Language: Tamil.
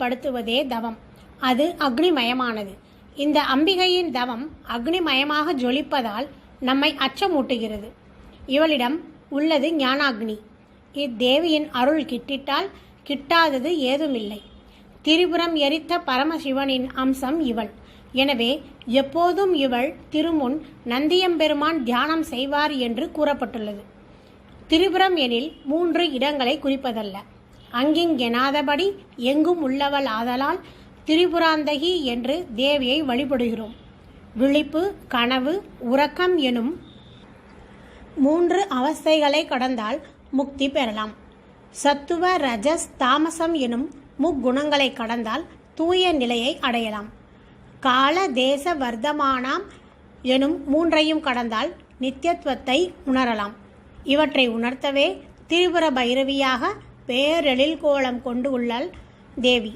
படுத்துவதே தவம். அது அக்னிமயமானது. இந்த அம்பிகையின் தவம் அக்னிமயமாக ஜொலிப்பதால் நம்மை அச்சமூட்டுகிறது. இவளிடம் உள்ளது ஞானாக்னி. இத்தேவியின் அருள் கிட்டிட்டால் கிட்டாதது ஏதுமில்லை. திரிபுரம் எரித்த பரமசிவனின் அம்சம் இவள். எனவே எப்போதும் இவள் திருமுன் நந்தியம்பெருமான் தியானம் செய்வார் என்று கூறப்பட்டுள்ளது. திரிபுரம் எனில் மூன்று இடங்களை குறிப்பதல்ல. அங்கிங்கெனாதபடி எங்கும் உள்ளவள் ஆதலால் திரிபுராந்தகி என்று தேவியை வழிபடுகிறோம். விழிப்பு கனவு உறக்கம் எனும் மூன்று அவஸ்தைகளை கடந்தால் முக்தி பெறலாம். சத்துவ ரஜஸ் தாமசம் எனும் முக்குணங்களை கடந்தால் தூய நிலையை அடையலாம். கால தேச வர்த்தமானாம் எனும் மூன்றையும் கடந்தால் நித்தியத்துவத்தை உணரலாம். இவற்றை உணர்த்தவே திரிபுர பைரவியாக பேரெழில் கோலம் கொண்டு உள்ளாள் தேவி.